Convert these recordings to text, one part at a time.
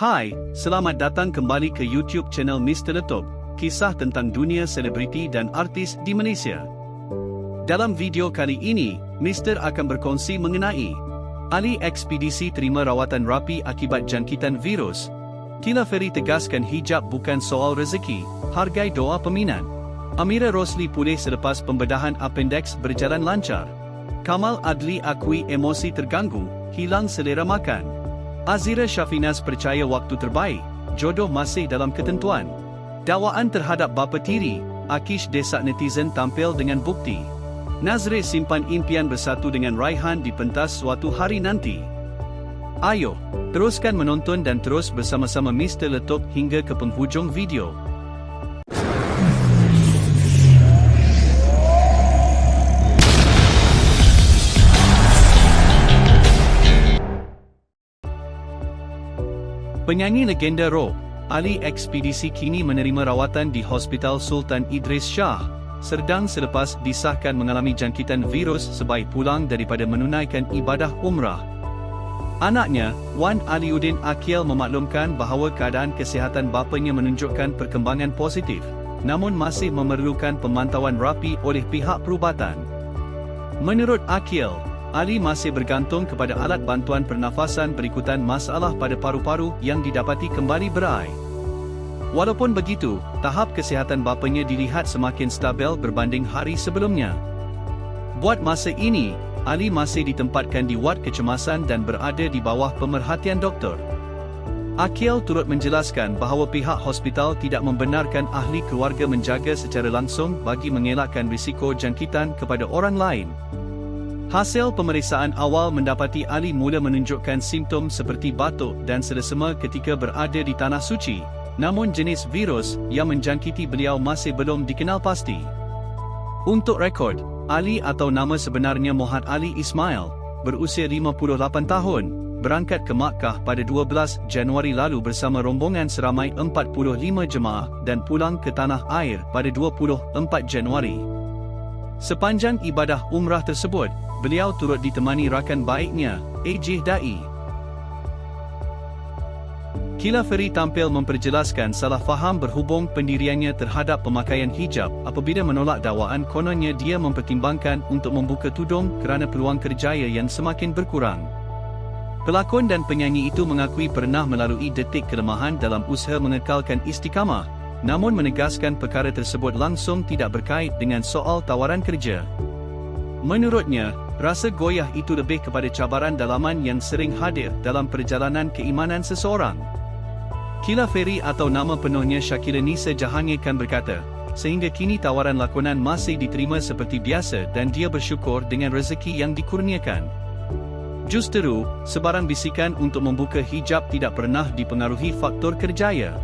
Hai, selamat datang kembali ke YouTube channel Mr. Letup, kisah tentang dunia selebriti dan artis di Malaysia. Dalam video kali ini, Mr. akan berkongsi mengenai Ali ekspedisi terima rawatan rapi akibat jangkitan virus. Kila Ferry tegaskan hijab bukan soal rezeki, hargai doa peminat. Amira Rosli pulih selepas pembedahan appendix berjalan lancar. Kamal Adli akui emosi terganggu, hilang selera makan. Azira Syafinas percaya waktu terbaik, jodoh masih dalam ketentuan. Dakwaan terhadap bapa tiri, Akish desak netizen tampil dengan bukti. Nazri simpan impian bersatu dengan Raihan di pentas suatu hari nanti. Ayo, teruskan menonton dan terus bersama-sama Mr. Letup hingga ke penghujung video. Penyanyi legenda rock, Ali Ekspedisi kini menerima rawatan di Hospital Sultan Idris Shah, Serdang selepas disahkan mengalami jangkitan virus sebaik pulang daripada menunaikan ibadah umrah. Anaknya, Wan Aliuddin Akil memaklumkan bahawa keadaan kesihatan bapanya menunjukkan perkembangan positif, namun masih memerlukan pemantauan rapi oleh pihak perubatan. Menurut Akil, Ali masih bergantung kepada alat bantuan pernafasan berikutan masalah pada paru-paru yang didapati kembali berai. Walaupun begitu, tahap kesihatan bapanya dilihat semakin stabil berbanding hari sebelumnya. Buat masa ini, Ali masih ditempatkan di wad kecemasan dan berada di bawah pemerhatian doktor. Akil turut menjelaskan bahawa pihak hospital tidak membenarkan ahli keluarga menjaga secara langsung bagi mengelakkan risiko jangkitan kepada orang lain. Hasil pemeriksaan awal mendapati Ali mula menunjukkan simptom seperti batuk dan sedesema ketika berada di Tanah Suci, namun jenis virus yang menjangkiti beliau masih belum dikenal pasti. Untuk rekod, Ali atau nama sebenarnya Mohad Ali Ismail, berusia 58 tahun, berangkat ke Makkah pada 12 Januari lalu bersama rombongan seramai 45 jemaah dan pulang ke Tanah Air pada 24 Januari. Sepanjang ibadah umrah tersebut, beliau turut ditemani rakan baiknya, AJ Dai. Kila Ferry tampil memperjelaskan salah faham berhubung pendiriannya terhadap pemakaian hijab apabila menolak dakwaan kononnya dia mempertimbangkan untuk membuka tudung kerana peluang kerjaya yang semakin berkurang. Pelakon dan penyanyi itu mengakui pernah melalui detik kelemahan dalam usaha mengekalkan istiqamah, namun menegaskan perkara tersebut langsung tidak berkait dengan soal tawaran kerja. Menurutnya, rasa goyah itu lebih kepada cabaran dalaman yang sering hadir dalam perjalanan keimanan seseorang. Kila Ferry atau nama penuhnya Shakila Nisa Jahangir kan berkata, sehingga kini tawaran lakonan masih diterima seperti biasa dan dia bersyukur dengan rezeki yang dikurniakan. Justeru, sebarang bisikan untuk membuka hijab tidak pernah dipengaruhi faktor kerjaya.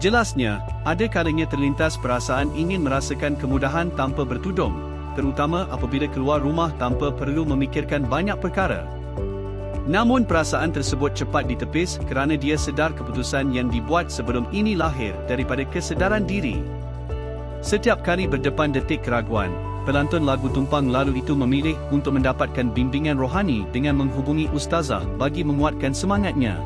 Jelasnya, ada kalanya terlintas perasaan ingin merasakan kemudahan tanpa bertudung, terutama apabila keluar rumah tanpa perlu memikirkan banyak perkara. Namun perasaan tersebut cepat ditepis kerana dia sedar keputusan yang dibuat sebelum ini lahir daripada kesedaran diri. Setiap kali berdepan detik keraguan, pelantun lagu tumpang lalu itu memilih untuk mendapatkan bimbingan rohani dengan menghubungi ustazah bagi menguatkan semangatnya.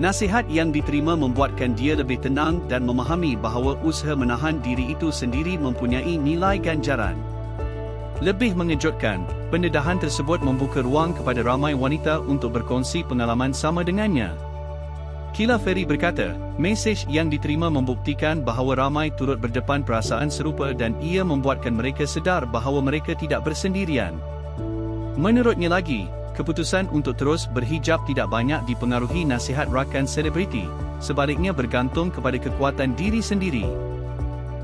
Nasihat yang diterima membuatkan dia lebih tenang dan memahami bahawa usaha menahan diri itu sendiri mempunyai nilai ganjaran. Lebih mengejutkan, pendedahan tersebut membuka ruang kepada ramai wanita untuk berkongsi pengalaman sama dengannya. Kila Ferry berkata, mesej yang diterima membuktikan bahawa ramai turut berdepan perasaan serupa dan ia membuatkan mereka sedar bahawa mereka tidak bersendirian. Menurutnya lagi, keputusan untuk terus berhijab tidak banyak dipengaruhi nasihat rakan selebriti, sebaliknya bergantung kepada kekuatan diri sendiri.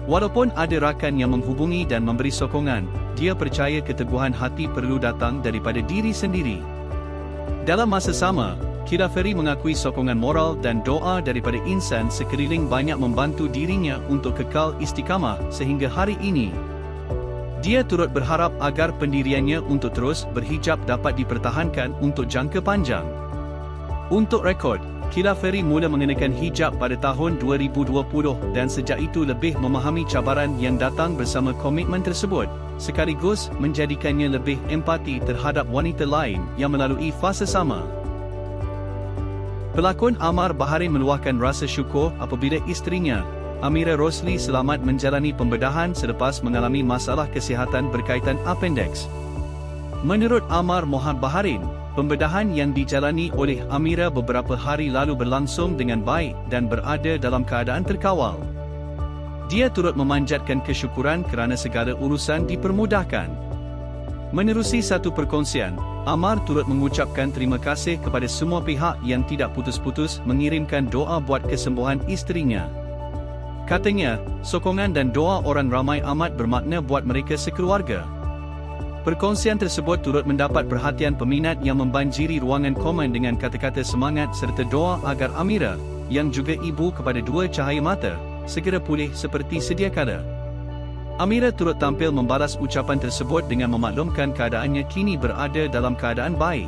Walaupun ada rakan yang menghubungi dan memberi sokongan, dia percaya keteguhan hati perlu datang daripada diri sendiri. Dalam masa sama, Kira Ferry mengakui sokongan moral dan doa daripada insan sekeliling banyak membantu dirinya untuk kekal istiqamah sehingga hari ini. Dia turut berharap agar pendiriannya untuk terus berhijab dapat dipertahankan untuk jangka panjang. Untuk rekod, Kila Ferry mula mengenakan hijab pada tahun 2020 dan sejak itu lebih memahami cabaran yang datang bersama komitmen tersebut, sekaligus menjadikannya lebih empati terhadap wanita lain yang melalui fasa sama. Pelakon Amar Baharin meluahkan rasa syukur apabila isterinya, Amira Rosli selamat menjalani pembedahan selepas mengalami masalah kesihatan berkaitan appendix. Menurut Amar Mohad Baharin, pembedahan yang dijalani oleh Amira beberapa hari lalu berlangsung dengan baik dan berada dalam keadaan terkawal. Dia turut memanjatkan kesyukuran kerana segala urusan dipermudahkan. Menerusi satu perkongsian, Amar turut mengucapkan terima kasih kepada semua pihak yang tidak putus-putus mengirimkan doa buat kesembuhan isterinya. Katanya, sokongan dan doa orang ramai amat bermakna buat mereka sekeluarga. Perkongsian tersebut turut mendapat perhatian peminat yang membanjiri ruangan komen dengan kata-kata semangat serta doa agar Amira, yang juga ibu kepada dua cahaya mata, segera pulih seperti sedia kala. Amira turut tampil membalas ucapan tersebut dengan memaklumkan keadaannya kini berada dalam keadaan baik.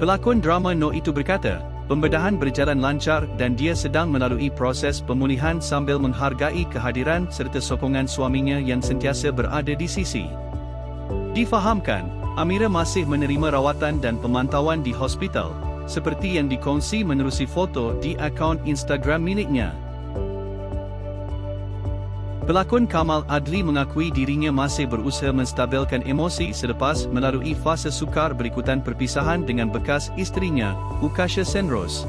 Pelakon drama No itu berkata, pembedahan berjalan lancar dan dia sedang melalui proses pemulihan sambil menghargai kehadiran serta sokongan suaminya yang sentiasa berada di sisi. Difahamkan, Amira masih menerima rawatan dan pemantauan di hospital, seperti yang dikongsi menerusi foto di akaun Instagram miliknya. Pelakon Kamal Adli mengakui dirinya masih berusaha menstabilkan emosi selepas melalui fasa sukar berikutan perpisahan dengan bekas isterinya, Ukasha Senros.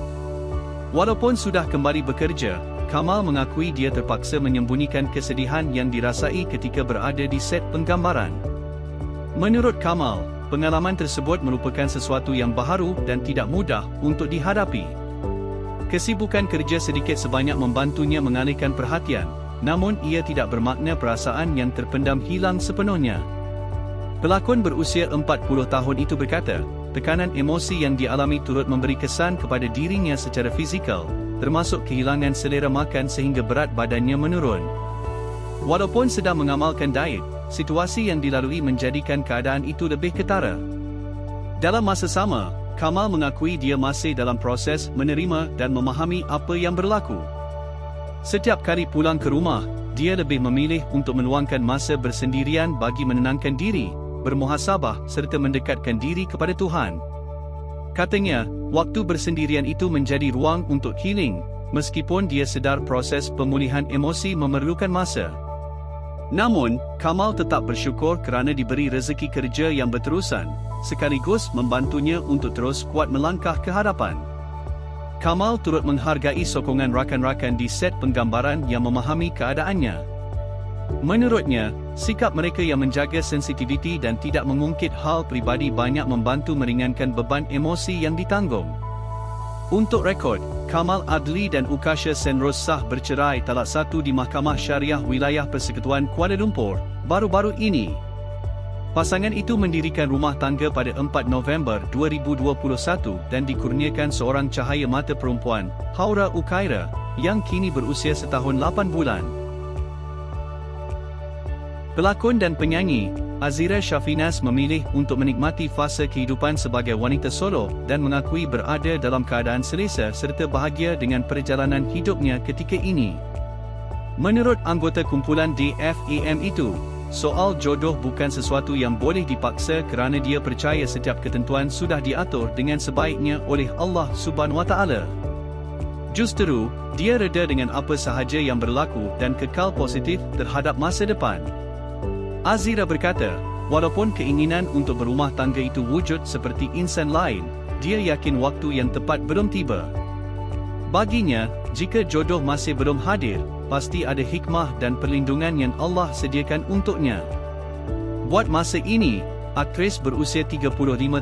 Walaupun sudah kembali bekerja, Kamal mengakui dia terpaksa menyembunyikan kesedihan yang dirasai ketika berada di set penggambaran. Menurut Kamal, pengalaman tersebut merupakan sesuatu yang baharu dan tidak mudah untuk dihadapi. Kesibukan kerja sedikit sebanyak membantunya mengalihkan perhatian, namun ia tidak bermakna perasaan yang terpendam hilang sepenuhnya. Pelakon berusia 40 tahun itu berkata, tekanan emosi yang dialami turut memberi kesan kepada dirinya secara fizikal, termasuk kehilangan selera makan sehingga berat badannya menurun. Walaupun sedang mengamalkan diet, situasi yang dilalui menjadikan keadaan itu lebih ketara. Dalam masa sama, Kamal mengakui dia masih dalam proses menerima dan memahami apa yang berlaku. Setiap kali pulang ke rumah, dia lebih memilih untuk meluangkan masa bersendirian bagi menenangkan diri, bermuhasabah serta mendekatkan diri kepada Tuhan. Katanya, waktu bersendirian itu menjadi ruang untuk healing, meskipun dia sedar proses pemulihan emosi memerlukan masa. Namun, Kamal tetap bersyukur kerana diberi rezeki kerja yang berterusan, sekaligus membantunya untuk terus kuat melangkah ke hadapan. Kamal turut menghargai sokongan rakan-rakan di set penggambaran yang memahami keadaannya. Menurutnya, sikap mereka yang menjaga sensitiviti dan tidak mengungkit hal pribadi banyak membantu meringankan beban emosi yang ditanggung. Untuk rekod, Kamal Adli dan Ukasha Senros sah bercerai talak satu di Mahkamah Syariah Wilayah Persekutuan Kuala Lumpur, baru-baru ini. Pasangan itu mendirikan rumah tangga pada 4 November 2021 dan dikurniakan seorang cahaya mata perempuan, Haura Ukaira, yang kini berusia setahun 8 bulan. Pelakon dan penyanyi, Azira Shafinas memilih untuk menikmati fasa kehidupan sebagai wanita solo dan mengakui berada dalam keadaan selesa serta bahagia dengan perjalanan hidupnya ketika ini. Menurut anggota kumpulan DFAM itu, soal jodoh bukan sesuatu yang boleh dipaksa kerana dia percaya setiap ketentuan sudah diatur dengan sebaiknya oleh Allah Subhanahu Wa Taala. Justeru, dia reda dengan apa sahaja yang berlaku dan kekal positif terhadap masa depan. Azira berkata, walaupun keinginan untuk berumah tangga itu wujud seperti insan lain, dia yakin waktu yang tepat belum tiba. Baginya, jika jodoh masih belum hadir, pasti ada hikmah dan perlindungan yang Allah sediakan untuknya. Buat masa ini, aktris berusia 35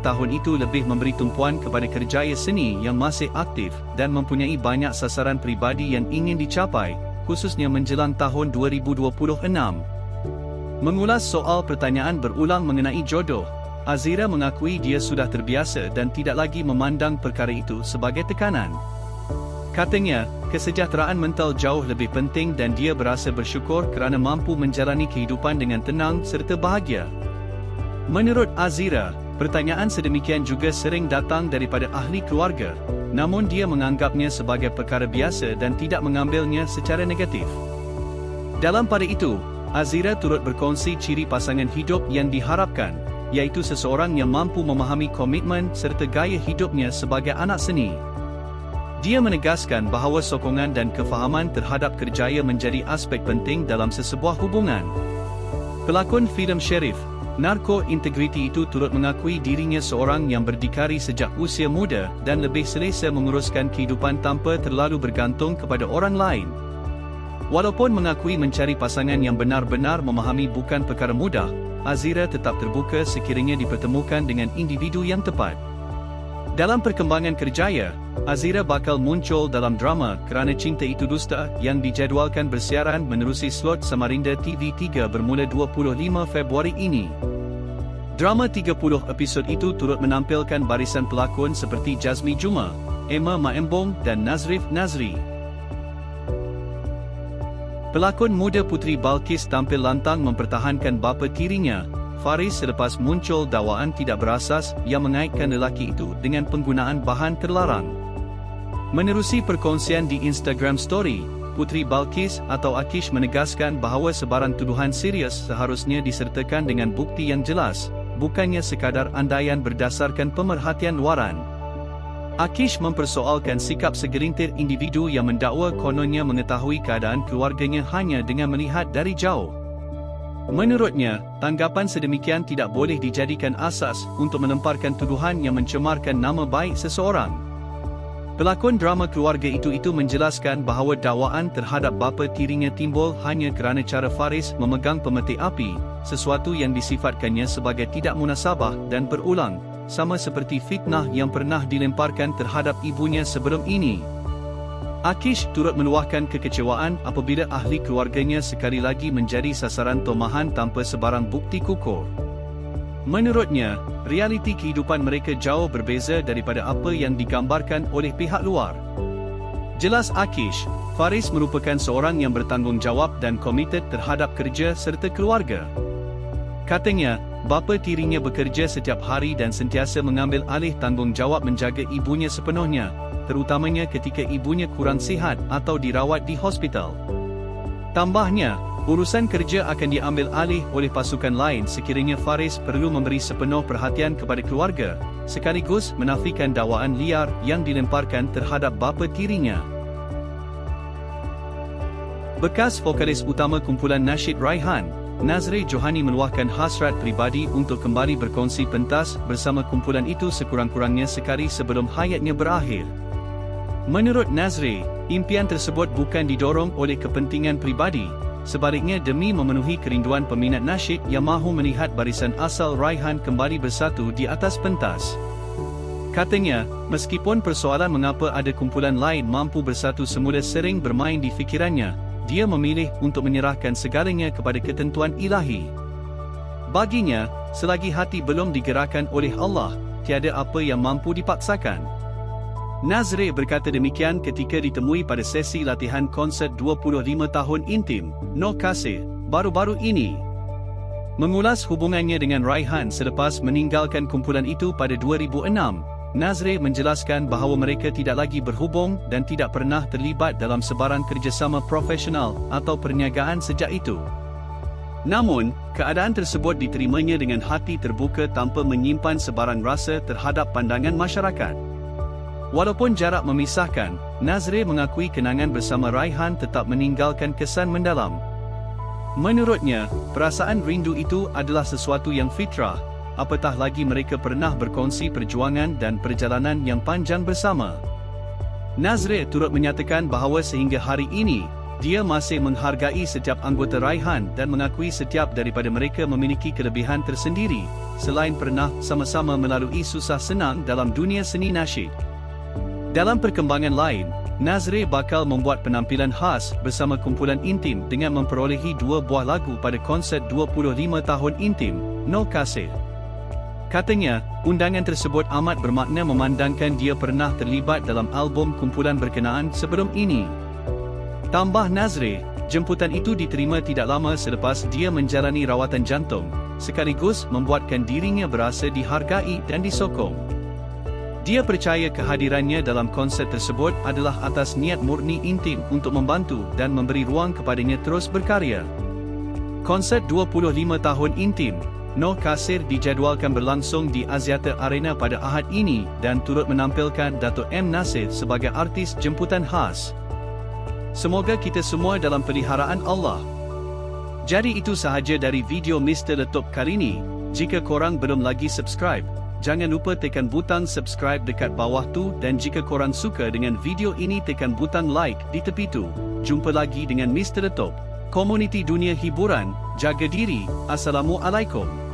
tahun itu lebih memberi tumpuan kepada kerjaya seni yang masih aktif dan mempunyai banyak sasaran pribadi yang ingin dicapai, khususnya menjelang tahun 2026. Mengulas soal pertanyaan berulang mengenai jodoh, Azira mengakui dia sudah terbiasa dan tidak lagi memandang perkara itu sebagai tekanan. Katanya, kesejahteraan mental jauh lebih penting dan dia berasa bersyukur kerana mampu menjalani kehidupan dengan tenang serta bahagia. Menurut Azira, pertanyaan sedemikian juga sering datang daripada ahli keluarga, namun dia menganggapnya sebagai perkara biasa dan tidak mengambilnya secara negatif. Dalam pada itu, Azira turut berkongsi ciri pasangan hidup yang diharapkan, iaitu seseorang yang mampu memahami komitmen serta gaya hidupnya sebagai anak seni. Dia menegaskan bahawa sokongan dan kefahaman terhadap kerjaya menjadi aspek penting dalam sesebuah hubungan. Pelakon filem Sheriff, Narco Integrity itu turut mengakui dirinya seorang yang berdikari sejak usia muda dan lebih selesa menguruskan kehidupan tanpa terlalu bergantung kepada orang lain. Walaupun mengakui mencari pasangan yang benar-benar memahami bukan perkara mudah, Azira tetap terbuka sekiranya dipertemukan dengan individu yang tepat. Dalam perkembangan kerjaya, Azira bakal muncul dalam drama Kerana Cinta Itu Dusta yang dijadualkan bersiaran menerusi slot Samarinda TV3 bermula 25 Februari ini. Drama 30 episod itu turut menampilkan barisan pelakon seperti Jazmi Juma, Emma Maembong dan Nazrif Nazri. Pelakon muda Putri Balkis tampil lantang mempertahankan bapa tirinya, Faris selepas muncul dakwaan tidak berasas yang mengaitkan lelaki itu dengan penggunaan bahan terlarang. Menerusi perkongsian di Instagram Story, Putri Balkis atau Akish menegaskan bahawa sebarang tuduhan serius seharusnya disertakan dengan bukti yang jelas, bukannya sekadar andaian berdasarkan pemerhatian luaran. Akish mempersoalkan sikap segelintir individu yang mendakwa kononnya mengetahui keadaan keluarganya hanya dengan melihat dari jauh. Menurutnya, tanggapan sedemikian tidak boleh dijadikan asas untuk melemparkan tuduhan yang mencemarkan nama baik seseorang. Pelakon drama keluarga itu-itu menjelaskan bahawa dakwaan terhadap bapa tirinya timbul hanya kerana cara Faris memegang pemetik api, sesuatu yang disifatkannya sebagai tidak munasabah dan berulang, sama seperti fitnah yang pernah dilemparkan terhadap ibunya sebelum ini. Akish turut meluahkan kekecewaan apabila ahli keluarganya sekali lagi menjadi sasaran tomahan tanpa sebarang bukti kukuh. Menurutnya, realiti kehidupan mereka jauh berbeza daripada apa yang digambarkan oleh pihak luar. Jelas Akish, Faris merupakan seorang yang bertanggungjawab dan komited terhadap kerja serta keluarga. Katanya, bapa tirinya bekerja setiap hari dan sentiasa mengambil alih tanggungjawab menjaga ibunya sepenuhnya, terutamanya ketika ibunya kurang sihat atau dirawat di hospital. Tambahnya, urusan kerja akan diambil alih oleh pasukan lain sekiranya Faris perlu memberi sepenuh perhatian kepada keluarga, sekaligus menafikan dakwaan liar yang dilemparkan terhadap bapa tirinya. Bekas vokalis utama kumpulan Nasyid Raihan, Nazri Johani meluahkan hasrat pribadi untuk kembali berkongsi pentas bersama kumpulan itu sekurang-kurangnya sekali sebelum hayatnya berakhir. Menurut Nazri, impian tersebut bukan didorong oleh kepentingan pribadi, sebaliknya demi memenuhi kerinduan peminat nasyid yang mahu melihat barisan asal Raihan kembali bersatu di atas pentas. Katanya, meskipun persoalan mengapa ada kumpulan lain mampu bersatu semula sering bermain di fikirannya, dia memilih untuk menyerahkan segalanya kepada ketentuan ilahi. Baginya, selagi hati belum digerakkan oleh Allah, tiada apa yang mampu dipaksakan. Nazri berkata demikian ketika ditemui pada sesi latihan konsert 25 tahun intim, No Kasih, baru-baru ini. Mengulas hubungannya dengan Raihan selepas meninggalkan kumpulan itu pada 2006, Nazri menjelaskan bahawa mereka tidak lagi berhubung dan tidak pernah terlibat dalam sebarang kerjasama profesional atau perniagaan sejak itu. Namun, keadaan tersebut diterimanya dengan hati terbuka tanpa menyimpan sebarang rasa terhadap pandangan masyarakat. Walaupun jarak memisahkan, Nazri mengakui kenangan bersama Raihan tetap meninggalkan kesan mendalam. Menurutnya, perasaan rindu itu adalah sesuatu yang fitrah, apatah lagi mereka pernah berkongsi perjuangan dan perjalanan yang panjang bersama. Nazri turut menyatakan bahawa sehingga hari ini, dia masih menghargai setiap anggota Raihan dan mengakui setiap daripada mereka memiliki kelebihan tersendiri, selain pernah sama-sama melalui susah senang dalam dunia seni nasyid. Dalam perkembangan lain, Nazri bakal membuat penampilan khas bersama kumpulan intim dengan memperolehi dua buah lagu pada konsert 25 tahun intim, No Kasih. Katanya, undangan tersebut amat bermakna memandangkan dia pernah terlibat dalam album kumpulan berkenaan sebelum ini. Tambah Nazri, jemputan itu diterima tidak lama selepas dia menjalani rawatan jantung, sekaligus membuatkan dirinya berasa dihargai dan disokong. Dia percaya kehadirannya dalam konsert tersebut adalah atas niat murni intim untuk membantu dan memberi ruang kepadanya terus berkarya. Konsert 25 tahun intim, Noh Kasir dijadualkan berlangsung di Axiata Arena pada Ahad ini dan turut menampilkan Dato' M. Nasir sebagai artis jemputan khas. Semoga kita semua dalam peliharaan Allah. Jadi itu sahaja dari video Mr. Letup kali ini. Jika korang belum lagi subscribe, jangan lupa tekan butang subscribe dekat bawah tu dan jika korang suka dengan video ini tekan butang like di tepi tu. Jumpa lagi dengan Mr. Letup. Komuniti dunia hiburan, jaga diri. Assalamualaikum.